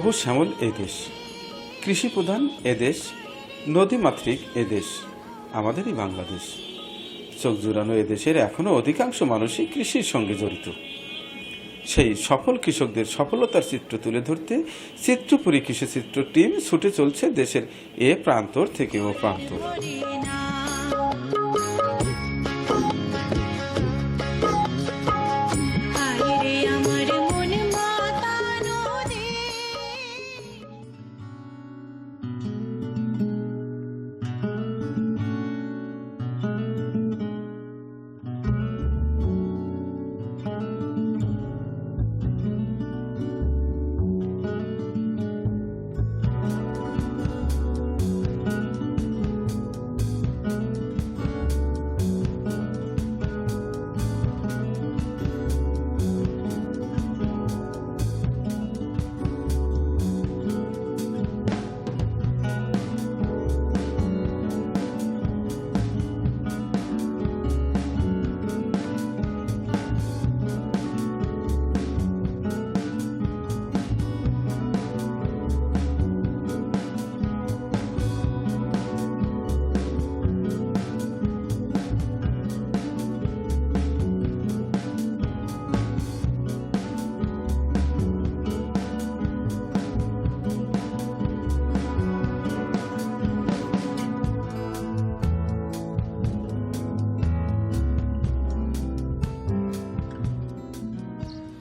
সবুজ শ্যামল এই দেশ। কৃষি প্রধান এদেশ নদীমাতৃক এদেশ আমাদেরই বাংলাদেশ। চোখ জুড়ানো এদেশের এখনও অধিকাংশ মানুষই কৃষির সঙ্গে জড়িত। সেই সফল কৃষকদের সফলতার চিত্র তুলে ধরতে চিত্রপুরী কৃষি চিত্র টিম ছুটে চলছে দেশের এ প্রান্তর থেকে ও প্রান্তর।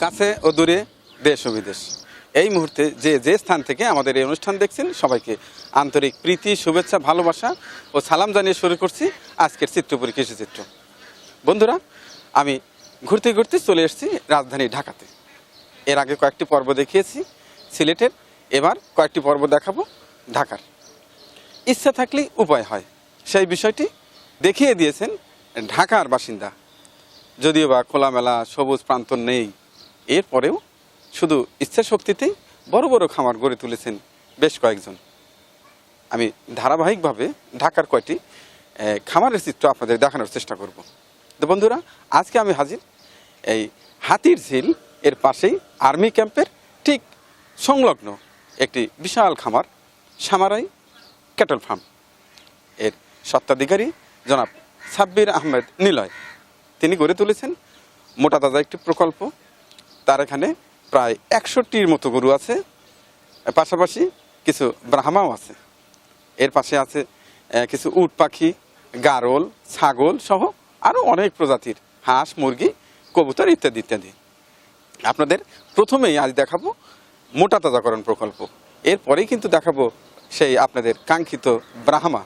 কাছে ও দূরে দেশ ও বিদেশ। এই মুহূর্তে যে যে স্থান থেকে আমাদের এই অনুষ্ঠান দেখছেন, সবাইকে আন্তরিক প্রীতি, শুভেচ্ছা, ভালোবাসা ও সালাম জানিয়ে শুরু করছি আজকের চিত্রপুরী কৃষি চিত্র বন্ধুরা, আমি ঘুরতে ঘুরতে চলে এসেছি রাজধানী ঢাকাতে। এর আগে কয়েকটি পর্ব দেখিয়েছি সিলেটের, এবার কয়েকটি পর্ব দেখাবো ঢাকার। ইচ্ছা থাকলেই উপায় হয়, সেই বিষয়টি দেখিয়ে দিয়েছেন ঢাকার বাসিন্দা। যদিও বা খোলামেলা সবুজ প্রান্তর নেই এরপরেও শুধু ইচ্ছা শক্তিতেই বড় বড় খামার গড়ে তুলেছেন বেশ কয়েকজন। আমি ধারাবাহিকভাবে ঢাকার কয়টি খামারের চিত্র আপনাদের দেখানোর চেষ্টা করব। তো বন্ধুরা, আজকে আমি হাজির এই হাতির ঝিল এর পাশেই আর্মি ক্যাম্পের ঠিক সংলগ্ন একটি বিশাল খামার, সামারাই ক্যাটল ফার্ম। এর সত্ত্বাধিকারী জনাব সাব্বির আহমেদ নিলয়। তিনি গড়ে তুলেছেন মোটা তাজা একটি প্রকল্প তার এখানে প্রায় একষট্টির মতো গরু আছে। পাশাপাশি কিছু ব্রাহ্মাও আছে। এর পাশে আছে কিছু উট পাখি, গারল, ছাগল সহ আরও অনেক প্রজাতির হাঁস, মুরগি, কবুতর ইত্যাদি ইত্যাদি। আপনাদের প্রথমেই আজ দেখাবো মোটা তাজাকরণ প্রকল্প। এরপরেই কিন্তু দেখাবো সেই আপনাদের কাঙ্ক্ষিত ব্রাহ্মা।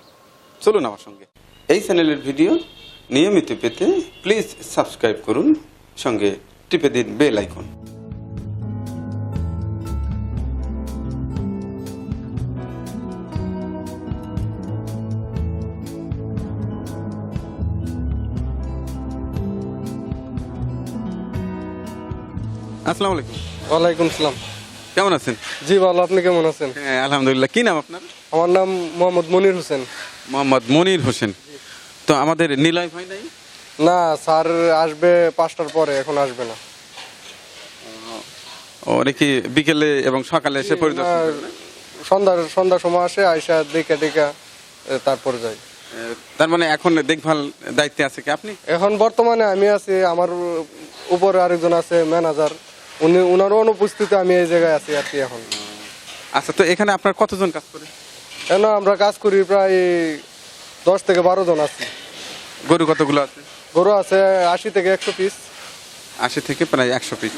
চলুন আমার সঙ্গে। এই চ্যানেলের ভিডিও নিয়মিত পেতে প্লিজ সাবস্ক্রাইব করুন। সঙ্গে টিপে দিন বেল আইকন। আসসালামু আলাইকুম। ওয়ালাইকুম সালাম। কেমন আছেন? জি ভালো। আপনি কেমন আছেন? হ্যাঁ আলহামদুলিল্লাহ। কি নাম আপনার? আমার নাম মোহাম্মদ মনির হোসেন। মোহাম্মদ মনির হোসেন। তো আমাদের নিলয় ভাই নাই? না স্যার আসবে পাঁচটার পরে এখন আসবে না। কি বিকেলে এবং সকালে এসে পরিদর্শন সন্ধ্যার সন্ধ্যার সময় আসে আইসা দেখে দেখে তারপর যাই। তার মানে এখন দেখভাল দায়িত্বে আছে কি আপনি? এখন বর্তমানে আমি আছি আমার উপরে আরেকজন আছে ম্যানেজার। উনি উনারও অনুপস্থিতিতে আমি এই জায়গায় আছি আর কি এখন। আচ্ছা তো এখানে আপনার কতজন কাজ করে? কেন আমরা কাজ করি প্রায় দশ থেকে বারো জন আছি। গরু কতগুলো আছে? গরু আছে আশি থেকে একশো পিস আশি থেকে প্রায় একশো পিস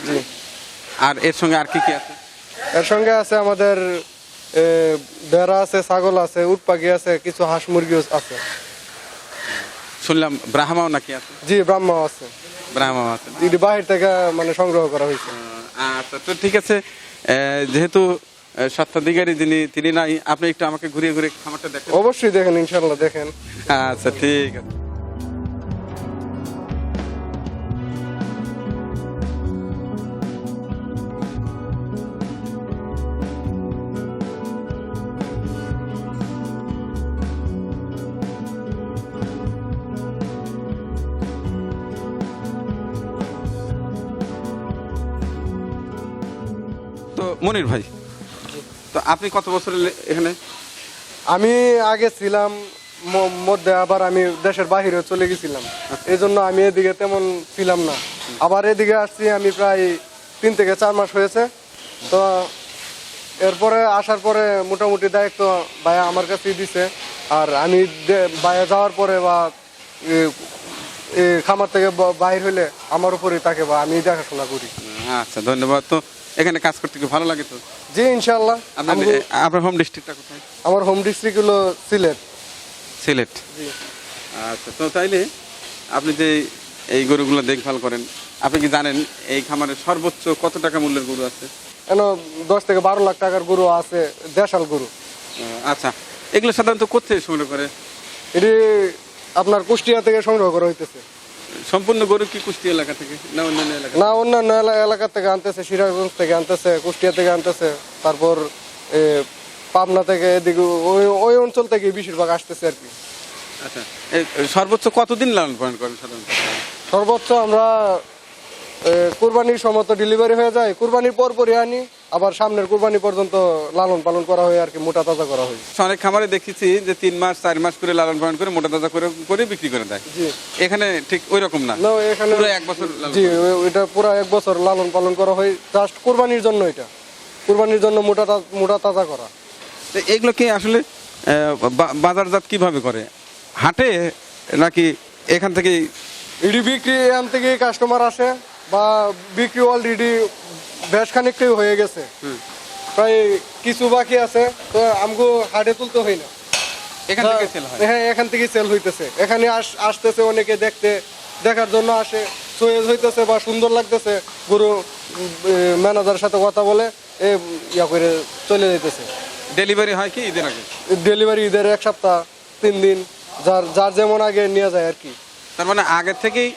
আর এর সঙ্গে আর কি কি আছে? এর সঙ্গে আছে আমাদের ভেড়া আছে ছাগল আছে উট পাখি আছে কিছু হাঁস মুরগিও আছে। শুনলাম ব্রাহ্মাও নাকি আছে? জি ব্রাহ্মা আছে। ব্রাহ্মাও আছে। এটি বাহির থেকে মানে সংগ্রহ করা হয়েছে। আচ্ছা তো ঠিক আছে। যেহেতু স্বত্বাধিকারী যিনি তিনি নাই আপনি একটু আমাকে ঘুরিয়ে ঘুরিয়ে খামারটা দেখেন। অবশ্যই দেখেন ইনশাল্লাহ দেখেন। আচ্ছা ঠিক আছে। আপনি কত বছর এখানে? আমি আগে ছিলাম মধ্যে আবার আমি দেশের বাহিরে চলে গেছিলাম। এই জন্য আমি এদিকে তেমন ছিলাম না। আবার এদিকে আসছি আমি প্রায় তিন থেকে চার মাস হয়েছে। তো এরপরে আসার পরে মোটামুটি দায়িত্ব ভাইয়া আমার কাছেই দিছে। আর আমি বাইরে যাওয়ার পরে বা খামার থেকে বা- বাইর হইলে আমার উপরেই থাকে বা আমি দেখাশোনা করি। আচ্ছা ধন্যবাদ। তো এখানে কাজ করতে কি ভালো লাগে তো? জি ইনশাল্লাহ আপনার আপনার হোম ডিস্ট্রিক্টটা কোথায়? আমার হোম ডিস্ট্রিক্ট হলো সিলেট। সিলেট। জি। আচ্ছা তো তাইলে আপনি যে এই গরুগুলো দেখভাল করেন আপনি কি জানেন এই খামারে সর্বোচ্চ কত টাকা মূল্যের গরু আছে? কেন দশ থেকে বারো লাখ টাকার গরু আছে দেশাল গরু। আচ্ছা এগুলো সাধারণত কোথায় সংগ্রহ করে? এটি আপনার কুষ্টিয়া থেকে সংগ্রহ করা হইতেছে। সম্পূর্ণ গরু কি কুষ্টি এলাকা থেকে? না অন্যান্য এলাকা? না অন্যান্য এলা- এলাকা থেকে আনতেছে সিরাজগঞ্জ থেকে আনতেছে কুষ্টিয়া থেকে আনতেছে তারপর পাবনা থেকে এদিকে ওই ওই অঞ্চল থেকে বেশিরভাগ আসতেছে আর কি। আচ্ছা সর্বোচ্চ কতদিন লালন পালন করেন সাধারণত? সর্বোচ্চ আমরা কুরবানির সময় তো ডেলিভারি হয়ে যায় কুরবানির পর পরই আনি আবার সামনের কুরবানি পর্যন্ত লালন পালন করা হয় আর কি মোটা তাজা করা হয়। অনেক খামারে দেখেছি যে তিন মাস চার মাস করে লালন পালন করে মোটা তাজা করে করে বিক্রি করে দেয়। এখানে ঠিক ওই রকম না? না এখানে পুরো এক বছর লালন জি ওইটা পুরো এক বছর লালন পালন করা হয় জাস্ট কোরবানির জন্য এটা। কোরবানির জন্য মোটা মোটা তাজা করা। এগুলো কি আসলে বাজারজাত কীভাবে করে? হাটে নাকি এখান থেকে ইডি বিক্রি এখান থেকে কাস্টমার আসে বা বিক্রি অলরেডি বেশ খানিকটাই হয়ে গেছে। প্রায় কিছু বাকি আছে তো আমগো হাটে তুলতে হয় না। এখান থেকে সেল হয়? হ্যাঁ এখান থেকে সেল হইতেছে। এখানে আস- আসতেছে অনেকে দেখতে দেখার জন্য আসে। সয়েজ হইতেছে বা সুন্দর লাগতেছে গরু ম্যানেজারের সাথে কথা বলে এ ইয়া করে চলে যাইতেছে। ডেলিভারি হয় কি ঈদের আগে? ডেলিভারি ঈদের এক সপ্তাহ তিন দিন যার যার যেমন আগে নিয়ে যায় আর কি। তার মানে আগে থেকেই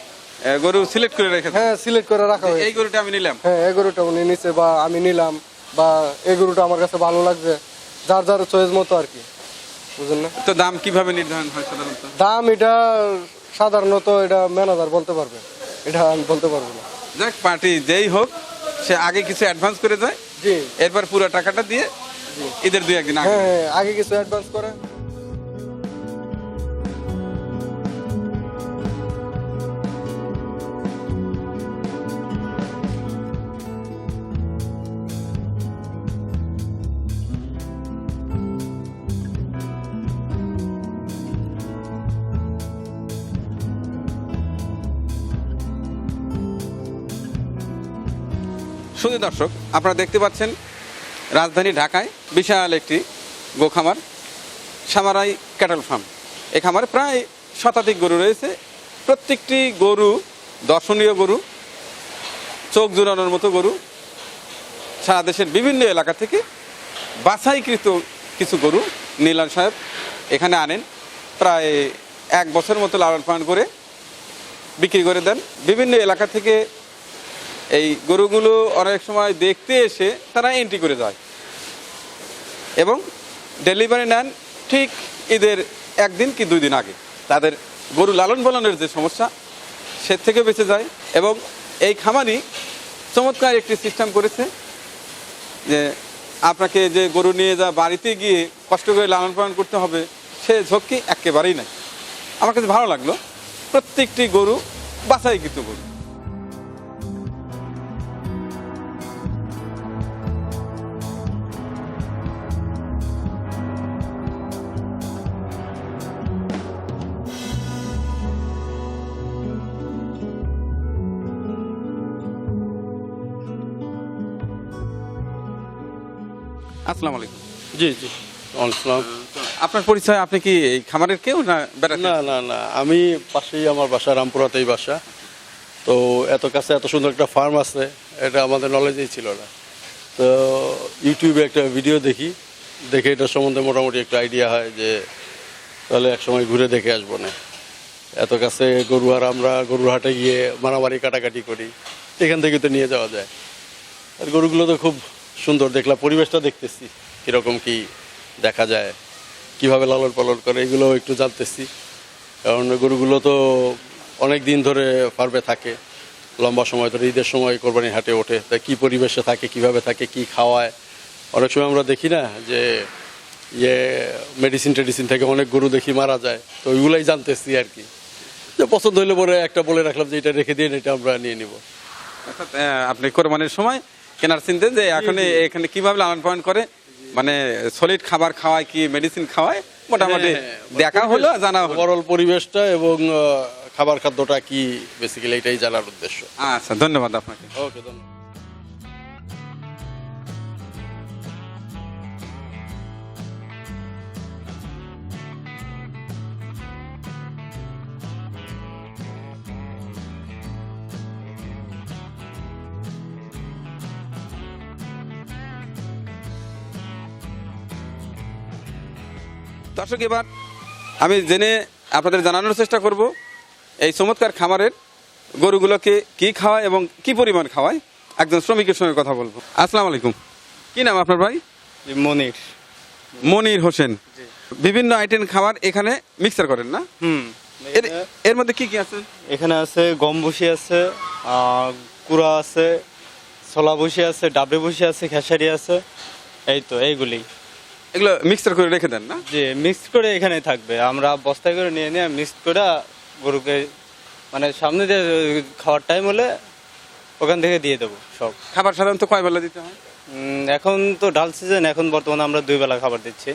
গরু সিলেক্ট করে রেখেছে হ্যাঁ সিলেক্ট করে রাখা হয়েছে। এই গরুটা আমি নিলাম। হ্যাঁ এই গরুটা উনি নিছে বা আমি নিলাম বা এই গরুটা আমার কাছে ভালো লাগছে যার যার চয়েস মতো আর কি। বুঝলেন না? তো দাম কীভাবে নির্ধারণ হয় সাধারণত? দাম এটা সাধারণত এটা ম্যানেজার বলতে পারবে। এটা আমি বলতে পারব না। যাক পার্টি যেই হোক সে আগে কিছু অ্যাডভান্স করে যায় জি। এরপর পুরো টাকাটা দিয়ে ঈদের দুই একদিন আগে। হ্যাঁ হ্যাঁ আগে কিছু অ্যাডভান্স করে। শুধু দর্শক, আপনারা দেখতে পাচ্ছেন রাজধানী ঢাকায় বিশাল একটি গোখামার সামারাই ক্যাটল ফার্ম। এই খামারে প্রায় শতাধিক গরু রয়েছে। প্রত্যেকটি গরু দর্শনীয় গরু, চোখ জোড়ানোর মতো গরু। সারা দেশের বিভিন্ন এলাকা থেকে বাছাইকৃত কিছু গরু নীলান সাহেব এখানে আনেন। প্রায় এক বছর মতো লালন পালন করে বিক্রি করে দেন। বিভিন্ন এলাকা থেকে এই গরুগুলো অনেক সময় দেখতে এসে তারা এন্ট্রি করে যায়। এবং ডেলিভারি নেন ঠিক ঈদের একদিন কি দুই দিন আগে। তাদের গরু লালন পালনের যে সমস্যা, সে থেকে বেঁচে যায় এবং এই খামারি চমৎকার একটি সিস্টেম করেছে যে আপনাকে যে গরু নিয়ে যা বাড়িতে গিয়ে কষ্ট করে লালন পালন করতে হবে, সে ঝক্কি একেবারেই নাই। আমার কাছে ভালো লাগল, প্রত্যেকটি গরু বাছাইকৃত গরু। আসসালামু আলাইকুম। জি জি। আসসালাম। আপনার পরিচয় আপনি কি এই খামারের কেউ না বেড়াতে না না না। আমি পাশেই আমার বাসা রামপুরাতেই বাসা। তো এত কাছে এত সুন্দর একটা ফার্ম আছে এটা আমাদের নলেজেই ছিল না। তো ইউটিউবে একটা ভিডিও দেখি দেখে এটা সম্বন্ধে মোটামুটি একটা আইডিয়া হয় যে তাহলে এক সময় ঘুরে দেখে আসব না। এত কাছে গরু আর আমরা গরুর হাটে গিয়ে মারামারি কাটাকাটি করি এখান থেকে তো নিয়ে যাওয়া যায়। আর গরুগুলো তো খুব সুন্দর দেখলাম পরিবেশটা দেখতেছি, কীরকম কি দেখা যায়, কীভাবে লালন পালন করে এগুলো একটু জানতেছি। কারণ গরুগুলো তো অনেক দিন ধরে ফার্মে থাকে, লম্বা সময় ধরে ঈদের সময় কোরবানি হাটে ওঠে, তা কী পরিবেশে থাকে, কীভাবে থাকে, কি খাওয়ায়। অনেক সময় আমরা দেখি না যে ইয়ে মেডিসিন টেডিসিন থেকে অনেক গরু দেখি মারা যায়, তো ওইগুলাই জানতেছি আর কি। যে পছন্দ হইলে পরে একটা বলে রাখলাম যে, এটা রেখে দিন, এটা আমরা নিয়ে নিব। আপনি কোরবানির সময় কেনার চিনতেন যে এখন এখানে কীভাবে লালন পালন করে? মানে সলিড খাবার খাওয়ায় কি মেডিসিন খাওয়ায়? মোটামুটি দেখা হলো জানা বরল পরিবেশটা এবং খাবার খাদ্যটা কি বেসিক্যালি এটাই জানার উদ্দেশ্য। আচ্ছা ধন্যবাদ আপনাকে। ওকে ধন্যবাদ। দর্শক এবার আমি জেনে আপনাদের জানানোর চেষ্টা করব এই চমৎকার খামারের গরুগুলোকে কি খাওয়ায় এবং কি পরিমাণ খাওয়ায়? একজন শ্রমিকের সঙ্গে কথা বলব। আসসালামু আলাইকুম। কি নাম আপনার ভাই? মনির। মনির হোসেন। বিভিন্ন আইটেম খাবার এখানে মিক্সার করেন না? হুম। এর মধ্যে কি কি আছে? এখানে আছে গম বসি আছে কুড়া আছে ছোলা বসি আছে ডাবরে বসি আছে খেসারি আছে এই তো এইগুলি। এগুলো মিক্সার করে রেখে দেন না? যে মিক্স করে এখানে থাকবে। আমরা বস্তায় করে নিয়ে নিয়ে মিক্স করে গরুকে মানে সামনে দিয়ে খাওয়ার টাইম হলে ওখান থেকে দিয়ে দেবো সব। খাবার সাধারণত কয় বেলা দিতে হয়? এখন তো ডাল সিজন এখন বর্তমানে আমরা দুই বেলা খাবার দিচ্ছি।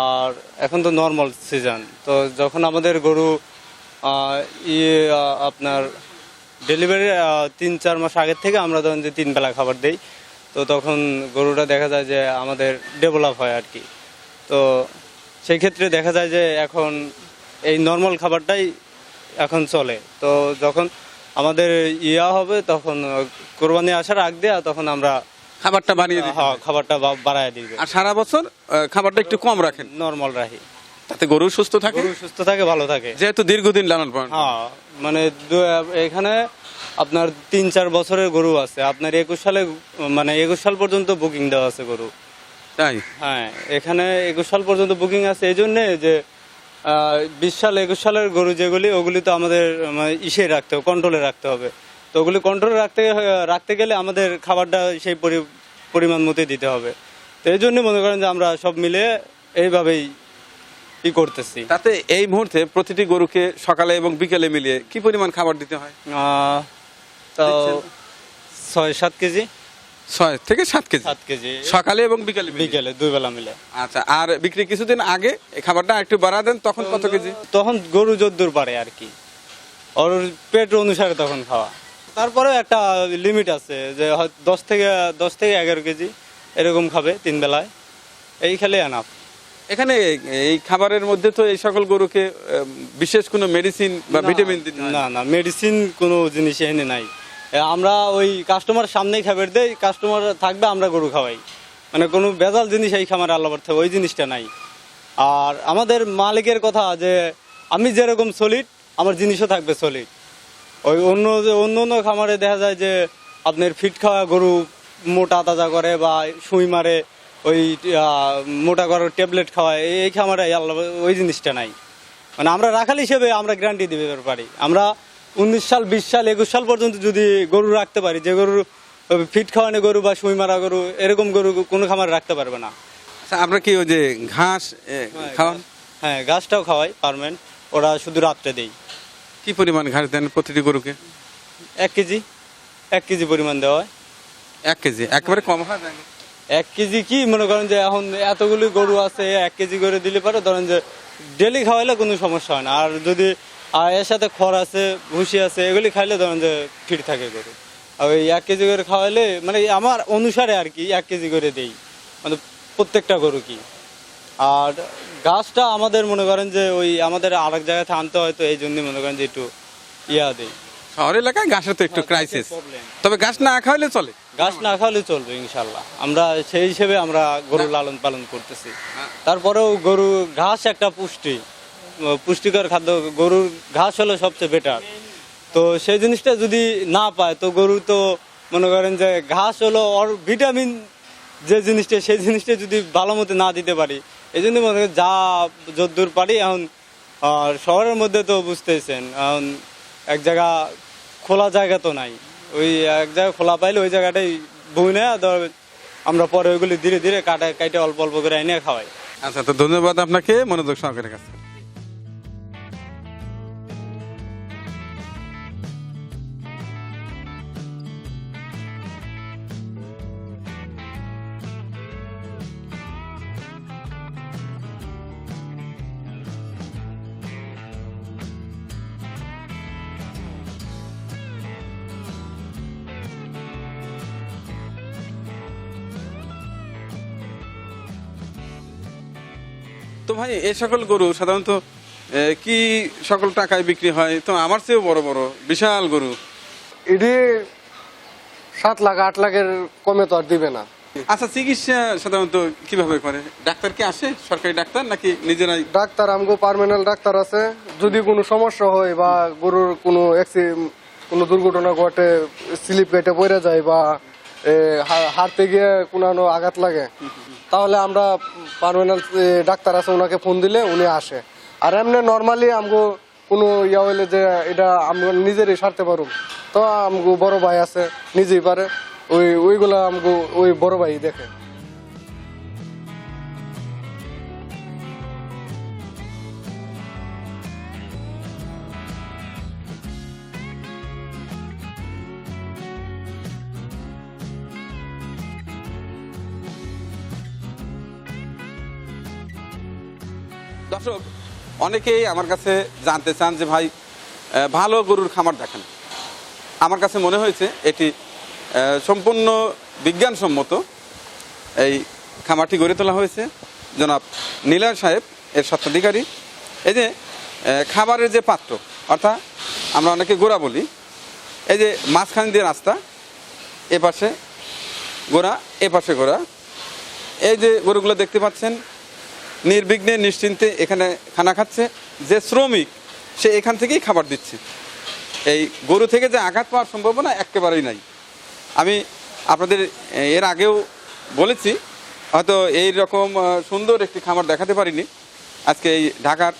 আর এখন তো নর্মাল সিজন তো যখন আমাদের গরু ইয়ে আপনার ডেলিভারি তিন চার মাস আগের থেকে আমরা তখন যে তিন বেলা খাবার দেই। তো তখন গরুটা দেখা যায় যে আমাদের ডেভেলপ হয় আর কি তো সেই ক্ষেত্রে দেখা যায় যে এখন এই নর্মাল খাবারটাই এখন চলে। তো যখন আমাদের ইয়া হবে তখন কোরবানি আসার আগ দিয়ে তখন আমরা খাবারটা বানিয়ে দিতে হ্যাঁ খাবারটা বাড়ায় দিবে। আর সারা বছর খাবারটা একটু কম রাখেন? নর্মাল রাখি। তাতে গরু সুস্থ থাকে? গরু সুস্থ থাকে ভালো থাকে। যেহেতু দীর্ঘদিন লালন পালন হ্যাঁ। মানে এখানে আপনার তিন চার বছরের গরু আছে। আপনার একুশ সালে মানে একুশ সাল পর্যন্ত বুকিং দেওয়া আছে গরু। তাই? হ্যাঁ এখানে একুশ সাল পর্যন্ত বুকিং আছে। এই জন্যে যে বিশ সাল একুশ সালের গরু যেগুলি ওগুলি তো আমাদের মানে, ইসে রাখতে হবে কন্ট্রোলে রাখতে হবে। তো ওগুলি কন্ট্রোলে রাখতে রাখতে গেলে আমাদের খাবারটা সেই পরি- পরিমাণ মতোই দিতে হবে। তো এই জন্য মনে করেন যে আমরা সব মিলে এইভাবেই ই করতেছি? তাতে এই মুহূর্তে প্রতিটি গরুকে সকালে এবং বিকেলে মিলিয়ে কি পরিমাণ খাবার দিতে হয়? তো ছয় সাত কেজি? ছয় থেকে সাত কেজি। সাত কেজি। সকালে এবং বিকেলে। বিকেলে দুই বেলা মিলে। আচ্ছা আর বিক্রি কিছুদিন আগে এই খাবারটা একটু বাড়া দেন তখন কত কেজি? তখন গরু যদ্দূর পারে আর কি। ওর পেট অনুসারে তখন খাওয়া। তারপরেও একটা লিমিট আছে যে দশ থেকে দশ থেকে এগারো কেজি এরকম খাবে তিন বেলায়। এই খেলে এনাফ এখানে এই খাবারের মধ্যে তো এই সকল গরুকে বিশেষ কোনো মেডিসিন বা ভিটামিন না না মেডিসিন কোনো জিনিস এনে নাই। আমরা ওই কাস্টমার সামনেই খাবার দেই কাস্টমার থাকবে আমরা গরু খাওয়াই। মানে কোনো ভেজাল জিনিস এই খামারে আল্লাহ থেকে ওই জিনিসটা নাই। আর আমাদের মালিকের কথা যে আমি যেরকম সলিড আমার জিনিসও থাকবে সলিড ওই অন্য যে অন্য অন্য খামারে দেখা যায় যে আপনার ফিট খাওয়া গরু মোটা তাজা করে বা সুই মারে ওই মোটা করার ট্যাবলেট খাওয়ায় এই- খামারে আল্লাহ ওই জিনিসটা নাই। মানে আমরা রাখাল হিসেবে আমরা গ্যারান্টি দিতে পারি আমরা উনিশ সাল বিশ সাল একুশ সাল পর্যন্ত যদি গরু রাখতে পারি যে গরুর ফিট খাওয়ানো গরু বা সুই মারা গরু এরকম গরু কোনো খামারে রাখতে পারবে না। আচ্ছা আমরা কি ওই যে ঘাস খাওয়ান? হ্যাঁ গাছটাও খাওয়াই পারমেন্ট ওরা শুধু রাত্রে দেই। কি পরিমাণ ঘাস দেন প্রতিটি গরুকে? এক কেজি। এক কেজি পরিমাণ দেওয়া হয়। এক কেজি একেবারে কম হয়? এক কেজি কি? মনে করেন যে এখন এতগুলি গরু আছে এক কেজি করে দিলে পারে? ধরেন যে ডেলি খাওয়াইলে কোনো সমস্যা হয় না। আর যদি আর এর সাথে খড় আছে ভুসি আছে এগুলি খাইলে ধরেন যে ফিট থাকে গরু। আর ওই এক কেজি করে খাওয়াইলে মানে আমার অনুসারে আর কি এক কেজি করে দেই। মানে প্রত্যেকটা গরু কি? আর গাছটা আমাদের মনে করেন যে ওই আমাদের আরেক জায়গায় থেকে আনতে হয় তো এই জন্যই মনে করেন যে একটু ইয়া দেই। শহর এলাকায় ঘাসের তো একটু হ্যাঁ, ক্রাইসিস তবে ঘাস না খাওয়ালে চলে? গাছ না খাওয়ালে চলবে ইনশাল্লাহ। আমরা সেই হিসেবে আমরা গরু লালন পালন করতেছি। তারপরেও গরু ঘাস একটা পুষ্টি। পুষ্টিকর খাদ্য গরুর ঘাস হলো সবচেয়ে বেটার তো সেই জিনিসটা যদি না পায় তো গরু তো মনে করেন যে ঘাস হলো অর ভিটামিন যে জিনিসটা সেই জিনিসটা যদি ভালো মতো না দিতে পারি এই জন্য মনে করেন যা যদ্দূর পারি এখন আর শহরের মধ্যে তো বুঝতেছেন এখন এক জায়গা খোলা জায়গা তো নাই। ওই এক জায়গায় খোলা পাইলে ওই জায়গাটাই বই নেয় ধর আমরা পরে ওইগুলি ধীরে ধীরে কাটা, কাটে অল্প অল্প করে এনে খাওয়াই। আচ্ছা তো ধন্যবাদ আপনাকে, মনোযোগ সহকারে কাছে এই সকল গরু সাধারণত কি সকল টাকায় বিক্রি হয়? তো আমার চেয়েও বড় বড় বিশাল গরু। এটি সাত লাখ আট লাখের কমে তো আর দিবে না। আচ্ছা চিকিৎসা সাধারণত কীভাবে করে? ডাক্তার কি আসে? সরকারি ডাক্তার নাকি নিজেরাই? ডাক্তার আমগো পার্মানেন্ট ডাক্তার আছে। যদি কোনো সমস্যা হয় বা গরুর কোনো কোনো দুর্ঘটনা ঘটে স্লিপ কেটে পড়ে যায় বা হারতে গিয়ে কোনো আঘাত লাগে তাহলে আমরা পারমানেন্ট ডাক্তার আছে, ওনাকে ফোন দিলে উনি আসে। আর এমনি নর্মালি আমগো কোনো ইয়া হইলে যে এটা আমি নিজেরই সারতে পারুম। তো আমগো বড় ভাই আছে, নিজেই পারে। ওই, ওইগুলো আমগো ওই বড় ভাই দেখে। দর্শক, অনেকেই আমার কাছে জানতে চান যে ভাই ভালো গরুর খামার দেখেন। আমার কাছে মনে হয়েছে এটি সম্পূর্ণ বিজ্ঞানসম্মত এই খামারটি গড়ে তোলা হয়েছে। জনাব নীলয় সাহেব, এর স্বত্বাধিকারী। এই যে খাবারের যে পাত্র, অর্থাৎ আমরা অনেকে গোড়া বলি, এই যে মাঝখান দিয়ে রাস্তা এ পাশে গোড়া এ পাশে গোড়া। এই যে গরুগুলো দেখতে পাচ্ছেন নির্বিঘ্নে, নিশ্চিন্তে এখানে খানা খাচ্ছে। যে শ্রমিক, সে এখান থেকেই খাবার দিচ্ছে। এই গরু থেকে যে আঘাত পাওয়ার সম্ভাবনা একেবারেই নাই। আমি আপনাদের এর আগেও বলেছি, হয়তো এই রকম সুন্দর একটি খামার দেখাতে পারিনি। আজকে এই ঢাকার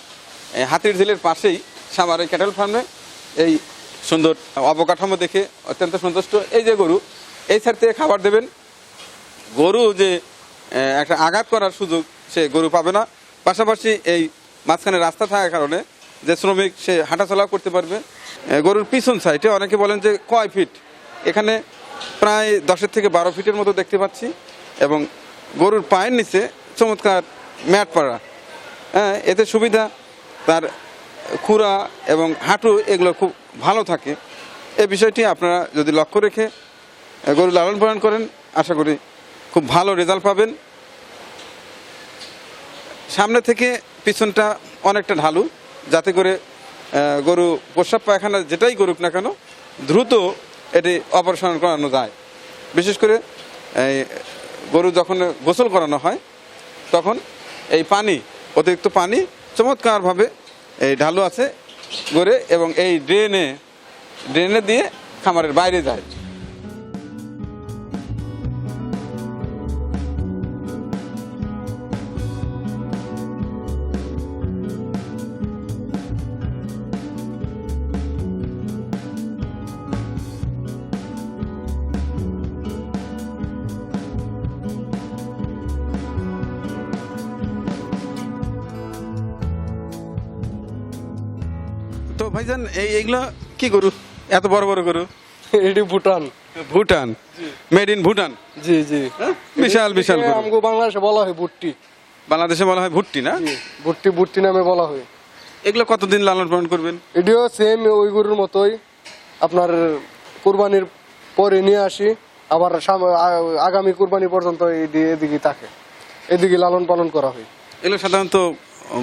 হাতির ঝিলের পাশেই সামার এই ক্যাটেল ফার্মে এই সুন্দর অবকাঠামো দেখে অত্যন্ত সন্তুষ্ট। এই যে গরু, এই সাইড থেকে খাবার দেবেন। গরু যে একটা আঘাত করার সুযোগ সে গরু পাবে না। পাশাপাশি এই মাঝখানে রাস্তা থাকার কারণে যে শ্রমিক সে হাঁটাচলাও করতে পারবে। গরুর পিছন সাইডে অনেকে বলেন যে কয় ফিট? এখানে প্রায় দশের থেকে বারো ফিটের মতো দেখতে পাচ্ছি এবং গরুর পায়ের নিচে চমৎকার ম্যাট পাড়া হ্যাঁ এতে সুবিধা, তার খুরা এবং হাঁটু এগুলো খুব ভালো থাকে। এ বিষয়টি আপনারা যদি লক্ষ্য রেখে গরু লালন পালন করেন, আশা করি খুব ভালো রেজাল্ট পাবেন। সামনে থেকে পিছনটা অনেকটা ঢালু, যাতে করে গরু প্রস্রাব পায়খানা যেটাই করুক না কেন, দ্রুত এটি অপারেশন করানো যায়। বিশেষ করে, এই গরু যখন গোসল করানো হয়, তখন এই পানি, অতিরিক্ত পানি চমৎকারভাবে এই ঢালু আছে গড়ে এবং এই ড্রেনে ড্রেনে দিয়ে খামারের বাইরে যায়। ভাইজান এই এইগুলো কি গরু? এত বড় বড় গরু? এটি Bhutan. Bhutan? Made in Bhutan? জি জি। হ্যাঁ? বিশাল বিশাল গরু। আমগো বাংলাদেশে বলা হয় ভুট্টি। বাংলাদেশে বলা হয় ভুট্টি না? ভুট্টি ভুট্টি নামে বলা হয়। এগুলো কতদিন লালন পালন করবেন? এটিও সেম ওই গরুর মতোই। আপনার কুরবানির পরে নিয়ে আসি আবার আগামী কুরবানি পর্যন্ত এদিকে থাকে। এদিকে লালন পালন করা হয়। এগুলো সাধারণত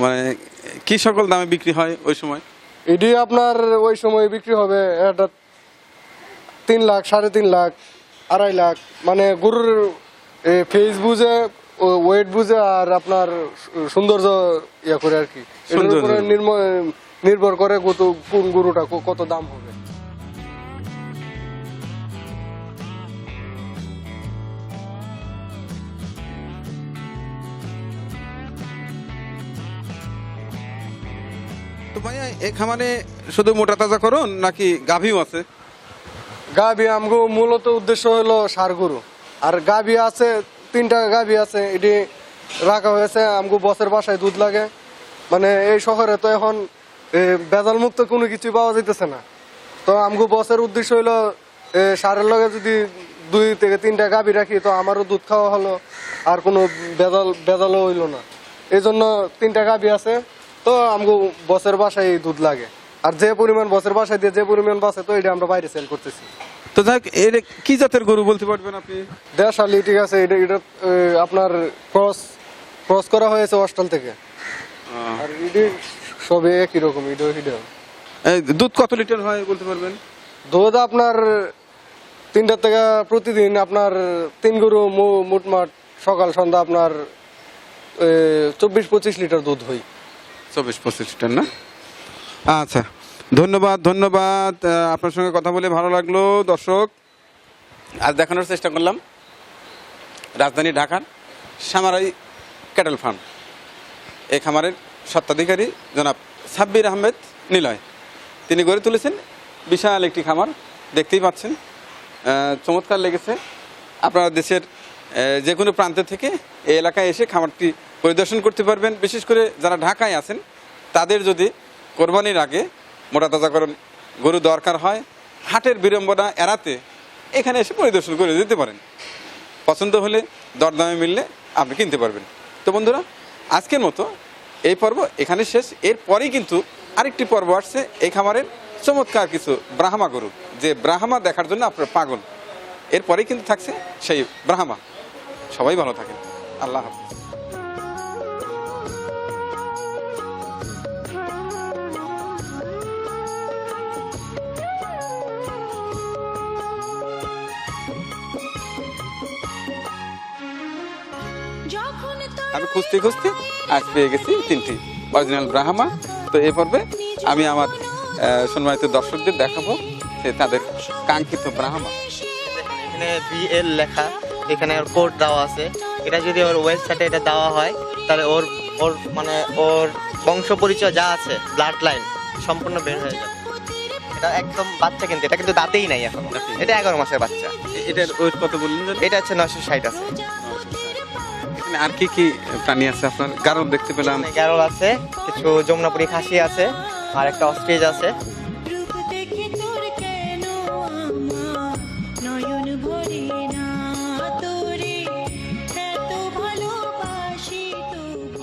মানে কি সকল দামে বিক্রি হয় ওই সময়? এটি আপনার ওই সময় বিক্রি হবে এটা তিন লাখ সাড়ে তিন লাখ আড়াই লাখ। মানে গরুর ফেস বুঝে ওয়েট বুঝে আর আপনার সৌন্দর্য ইয়ে করে আর কি। নির্ভর করে কত কোন গরুটা কত দাম হবে। এই খামারে শুধু মোটা তাজা করুন নাকি গাভীও আছে? গাভি আমগো মূলত উদ্দেশ্য হলো সার গরু। আর গাভি আছে, তিনটা গাভী আছে, এটি রাখা হয়েছে, আমগো বসের বাসায় দুধ লাগে। মানে এই শহরে তো এখন বেজাল মুক্ত কোনো কিছু পাওয়া যাইতেছে না। তো আমগো বসের উদ্দেশ্য হইল সারের লগে যদি দুই থেকে তিনটা গাভী রাখি, তো আমারও দুধ খাওয়া হলো, আর কোনো বেজাল, বেজালও হইল না। এই জন্য তিনটা গাভী আছে তো আমগো বসের বাসায় দুধ লাগে। আর যে পরিমাণ বসের বাসায় দিয়ে যে পরিমাণ বাসে তো এটা আমরা বাইরে সেল করতেছি। তো যাক এর কি জাতের গরু বলতে পারবেন আপনি? দেশালি ঠিক আছে এটা এটা আপনার ক্রস ক্রস করা হয়েছে অস্টাল থেকে। আর এটি সবে একই রকম এটা এটা এই দুধ কত লিটার হয় বলতে পারবেন? দুধ আপনার তিনটার থেকে প্রতিদিন আপনার তিন গরু মোটমাট সকাল সন্ধ্যা আপনার চব্বিশ পঁচিশ লিটার দুধ হই চব্বিশ পঁচিশ লিটার না? আচ্ছা ধন্যবাদ ধন্যবাদ। আপনার সঙ্গে কথা বলে ভালো লাগল দর্শক। আজ দেখানোর চেষ্টা করলাম। রাজধানী ঢাকার সামারাই ক্যাটেল ফার্ম। এই খামারের স্বত্বাধিকারী জনাব সাব্বির আহমেদ নিলয়। তিনি গড়ে তুলেছেন বিশাল একটি খামার দেখতেই পাচ্ছেন। চমৎকার লেগেছে। আপনারা দেশের যে কোনো প্রান্ত থেকে এই এলাকায় এসে খামারটি পরিদর্শন করতে পারবেন। বিশেষ করে যারা ঢাকায় আছেন, তাদের যদি কোরবানির আগে মোটা তাজাকরণ গরু দরকার হয়, হাটের বিড়ম্বনা এড়াতে এখানে এসে পরিদর্শন করে দিতে পারেন। পছন্দ হলে দরদামে মিললে আপনি কিনতে পারবেন। তো বন্ধুরা, আজকের মতো এই পর্ব এখানে শেষ। এরপরেই কিন্তু আরেকটি পর্ব আসছে এই খামারের চমৎকার কিছু ব্রাহ্মা গরু। যে ব্রাহ্মা দেখার জন্য আপনার পাগল। এরপরেই কিন্তু থাকছে সেই ব্রাহ্মা। সবাই ভালো থাকেন। আল্লাহ হাফিজ। আমি খুঁজতে খুঁজতে আজ পেয়ে গেছি তিনটি। অরিজিনাল ব্রাহ্মা তো এ পর্বে আমি আমার সম্মানিত দর্শকদের দেখাবো যে তাদের কাঙ্ক্ষিত ব্রাহ্মা এখানে বিএল লেখা। এখানে ওর কোড দেওয়া আছে। এটা যদি ওর ওয়েবসাইটে এটা দেওয়া হয় তাহলে ওর ওর মানে ওর বংশ পরিচয় যা আছে ব্লাড লাইন সম্পূর্ণ বের হয়ে যাবে। এটা একদম বাচ্চা কিন্তু এটা কিন্তু দাঁতেই নাই এখন। এটা এগারো মাসের বাচ্চা। এটার ওয়েট কত বললেন এটা হচ্ছে নয়শো ষাট আছে। আর কি কি প্রাণী আছে আপনার? গারদ দেখতে পেলাম। গ্যারল আছে কিছু যমুনাপুরি খাসি আছে আর একটা অস্ট্রিচ আছে।